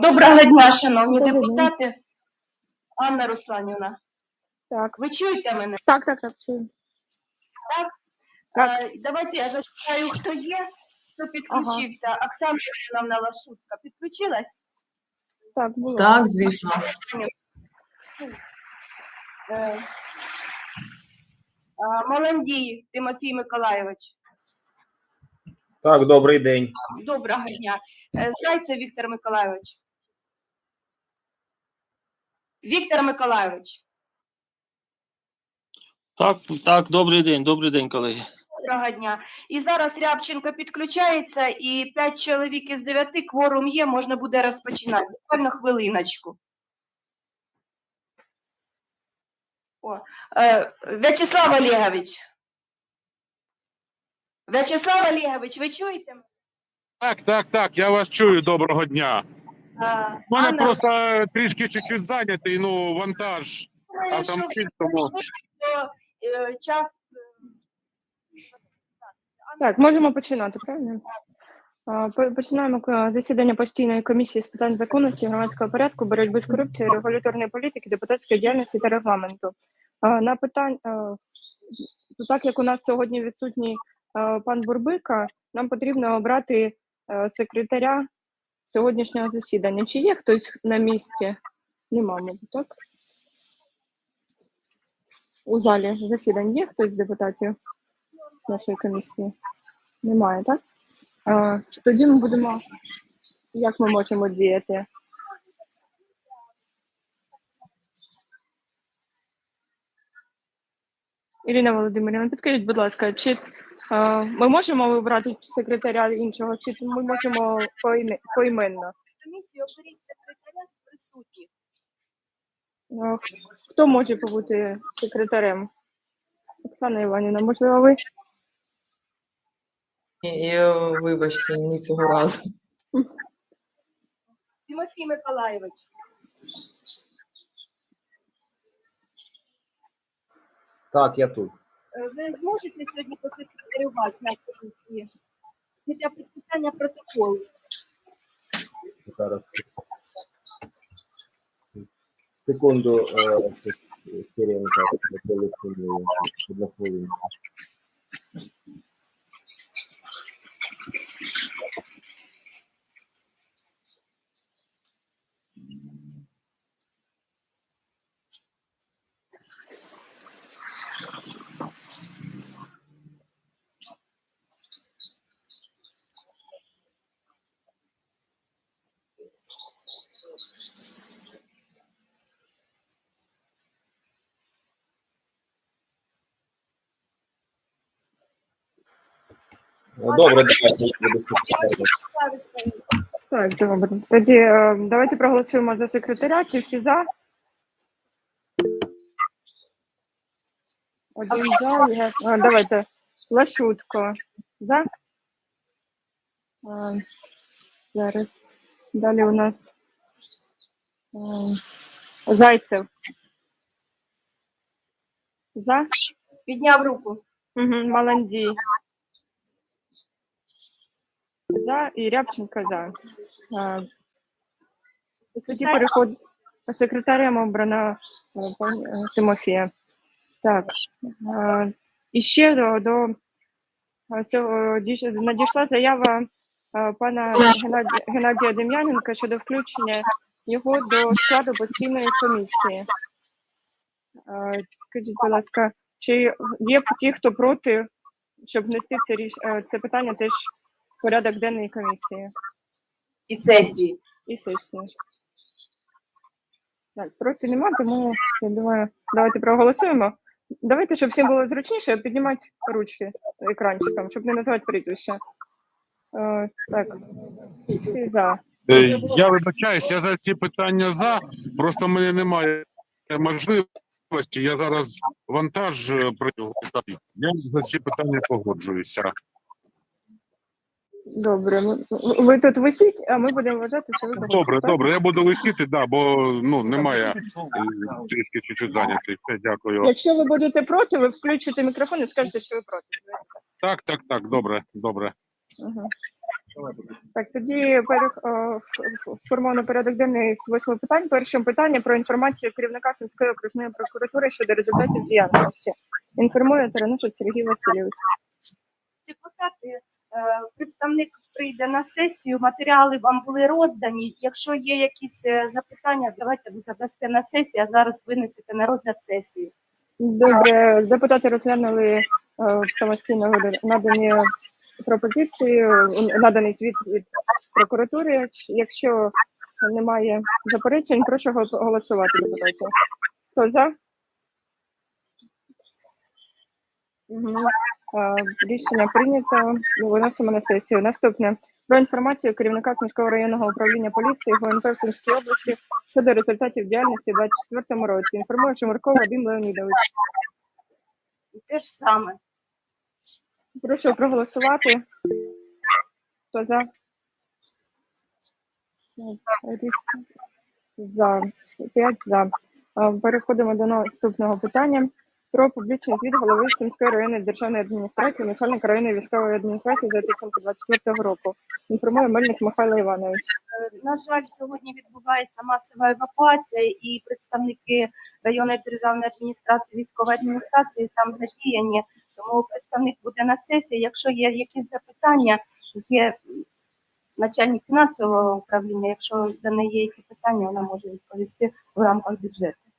Доброго дня, шановні Доброго дня. депутати. Анна Русланівна, Так, ви чуєте мене? так, так, так, чую. Так. Е, Давайте я зачитаю, хто є, хто підключився. Оксана Івановна Лашутка підключилась? Так, було. Так, звісно. Е, а, Маландій Тимофій Миколайович. Так, добрий день. Доброго дня. Е, Зайцев Віктор Миколайович. Віктор Миколайович. Так, так, добрий день, добрий день, колеги. Доброго дня. І зараз Рябченко підключається, і п'ять чоловік із дев'яти кворум є, можна буде розпочинати. Буквально хвилиночку. О, е, В'ячеслав Олегович. В'ячеслав Олегович, ви чуєте? мене? Так, так, так, я вас чую. Доброго дня. У мене Анна, просто трішки чуть-чуть зайнятий, ну, вантаж. думаю, а там що чисто, все ну. пройшли, е, час Так, можемо починати, правильно? А, по- Починаємо засідання постійної комісії з питань законності, громадського порядку, боротьби з корупцією, регуляторної політики, депутатської діяльності та регламенту. А, На питань, е, так як у нас сьогодні відсутній е, пан Бурбика, нам потрібно обрати е, секретаря сьогоднішнього засідання. Чи є хтось на місці? Нема, мабуть, так? У залі засідань є хтось з депутатів нашої комісії? Немає, так? А, тоді ми будемо. Як ми можемо діяти? Ірина Володимирівна, підкажіть, будь ласка, чи ми можемо вибрати секретаря іншого, чи ми можемо поіме- поіменно? комісії оберіть секретаря з присутніх. Е, Хто може побути секретарем? Оксана Іванівна, можливо, ви? Вибачте, ні цього разу. Тимофій Миколайович. Так, я тут. Е, Ви зможете сьогодні посекретарювати на комісії після підписання протоколу? Зараз. Секунду, е, на телефонує. Одну хвилинку. Добре, давайте. Так, добре. Тоді е, давайте проголосуємо за секретаря. Чи всі за? Один за. А, давайте. Лашутко. За? А, зараз. Далі у нас е, Зайцев. За? Підняв руку. Угу, Маландій. За і Рябченко за. Тоді переходимо. Секретарем обрана е, е, Тимофія. Так. І ще до, до е, надійшла заява пана Геннадія, Дем'яненка щодо включення його до складу постійної комісії. Скажіть, будь ласка, чи є ті, хто проти, щоб внести це, це питання теж порядок денний комісії І сесії. і сесії? Так, проти нема, тому я думаю, давайте проголосуємо. Давайте, щоб всім було зручніше, піднімати ручки екранчиком, щоб не називати прізвище. Е, так, всі за. Е, Я вибачаюсь, я за ці питання за. Просто в мене немає можливості. Я зараз вантаж е, приготую. Я за ці питання погоджуюся. Добре, ну, ви тут висіть, а ми будемо вважати, що ви. Добре, Так? добре, я буду летіти, да, бо ну немає е, трішки чуть-чуть зайнятий. Все, дякую. Якщо ви будете проти, ви включите мікрофон і скажете, що ви проти. Так, так, так, добре, добре. Ага. Так, тоді перех... ф- ф- сформовано порядок денний з восьми питань. Першим питання про інформацію керівника Сумської окружної прокуратури щодо результатів діяльності. Інформує Таранушек Сергій Васильович. депутати, е, представник прийде на сесію, матеріали вам були роздані. Якщо є якісь е, запитання, давайте ви задасте на сесію, а зараз винесете на розгляд сесії. Добре, депутати розглянули е, самостійно надані пропозиції, е, наданий звіт від прокуратури. Якщо немає заперечень, прошу голосувати депутатів. Хто за? Угу. Рішення прийнято. Виносимо на сесію. Наступне про інформацію керівника Сумського районного управління поліції ГУНП в Сумській області щодо результатів діяльності у 2024 році. Інформує Шумарков Вадим Леонідович. Те ж саме. Прошу проголосувати. Хто за? За. П'ять за. Переходимо до наступного питання. Про публічний звіт голови Сумської районної державної адміністрації, начальника районної військової адміністрації за підсумку 24 року. Інформує Мельник Михайло Іванович. Е, На жаль, сьогодні відбувається масова евакуація, і представники районної державної адміністрації, військової адміністрації там задіяні. Тому представник буде на сесії. Якщо є якісь запитання, є начальник фінансового управління. Якщо до неї є які питання, вона може відповісти в рамках бюджету.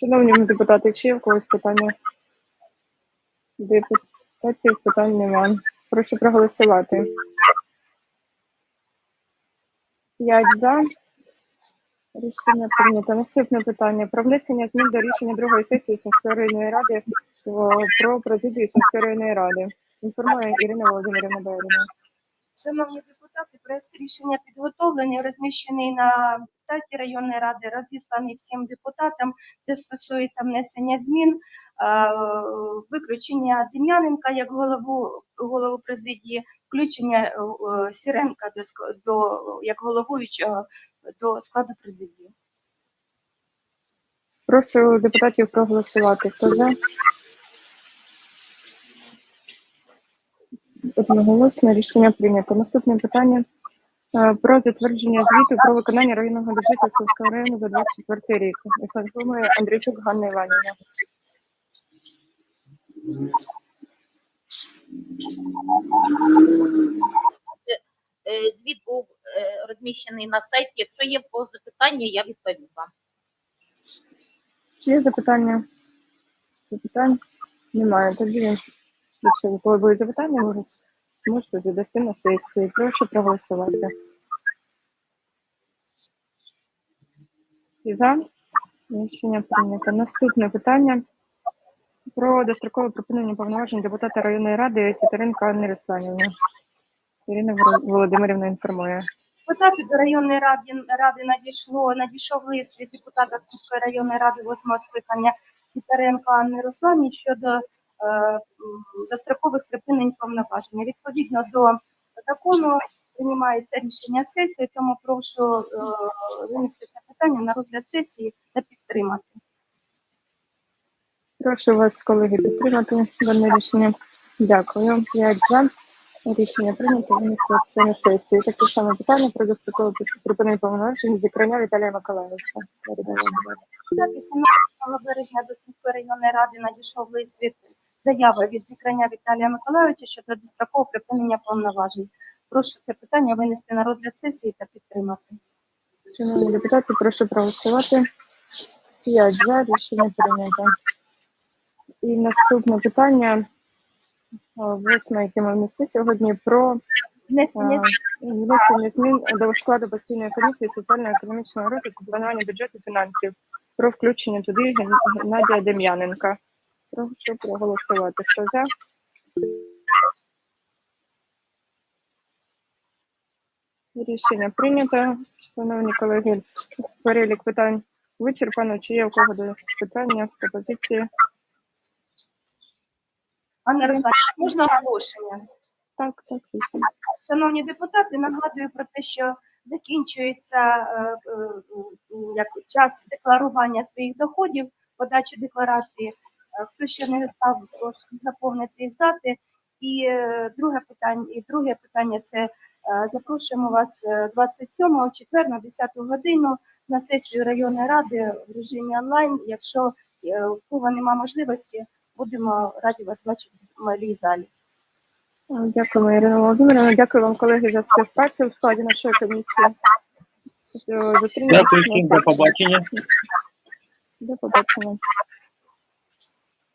Шановні депутати, чи є в когось питання? Депутатів питань немає. Прошу проголосувати. П'ять за. Рішення прийнято. Наступне питання про внесення змін до рішення другої сесії Сумської районної ради про президію Сумської районної ради. Інформує Ірина Володимирівна Байрина. Депутати, проект рішення підготовлений, розміщений на сайті районної ради, розісланий всім депутатам. Це стосується внесення змін, виключення Дем'яненка як голову, голову президії, включення е, Сіренка до, до як головуючого до складу президії. Прошу депутатів проголосувати. Хто за? Одноголосно рішення прийнято. Наступне питання е, про затвердження звіту про виконання районного бюджету Сумського району за 24 рік. Інформує Андрійчук Ганна Іванівна. Е, Звіт був е, розміщений на сайті. Якщо є запитання, я відповім вам. Чи є запитання? Запитань немає. Тоді, якщо кого будуть запитання, можуть, можете задасти на сесії. Прошу проголосувати. Всі за? Рішення прийнято. Наступне питання про дострокове припинення повноважень депутата районної ради Тітаренка Анни Русланівни. Ірина Володимирівна інформує. Депутати до районної ради, ради надійшло, надійшов лист від депутата Сумської районної ради восьмого скликання Тітаренка Анни Руслані щодо дострокових припинень повноважень. Відповідно до закону приймається рішення сесії, тому прошу е, винести це питання на розгляд сесії та підтримати. Прошу вас, колеги, підтримати дане рішення. Дякую. П'ять за. Рішення прийнято. Винесеться на сесію. Таке саме питання про дострокове припинення повноважень зікрання Віталія Миколаївича. Передаю, будь ласка. Так, 18 березня до Сумської районної ради надійшов лист від заяви від зікрання Віталія Миколайовича щодо дострокового припинення повноважень. Прошу це питання винести на розгляд сесії та підтримати. Шановні депутати, прошу проголосувати. П'ять за. Рішення прийнято. І наступне питання, восьме, яке ми внесли сьогодні, про Внесення змін до складу постійної комісії соціально-економічного розвитку, планування бюджету фінансів про включення туди Геннадія Дем'яненка. Прошу проголосувати. Хто за? Рішення прийнято. Шановні колеги, перелік питань вичерпано. Чи є у кого до питання, пропозиції? Анна Русланівна, можна оголошення? Так, так, звісно. Шановні депутати, нагадую про те, що закінчується е, е, м, як час декларування своїх доходів, подачі декларації. Е, Хто ще не став, прошу заповнити і здати. І е, друге питання, і друге питання це е, запрошуємо вас е, 27 четвер на 10 годину на сесію районної ради в режимі онлайн. Якщо у кого немає можливості, будемо раді вас бачити в малій залі. Дякуємо, Ірина Володимирівна. Дякую вам, колеги, за співпрацю в складі нашої комісії. Дякую всім, до побачення. До побачення.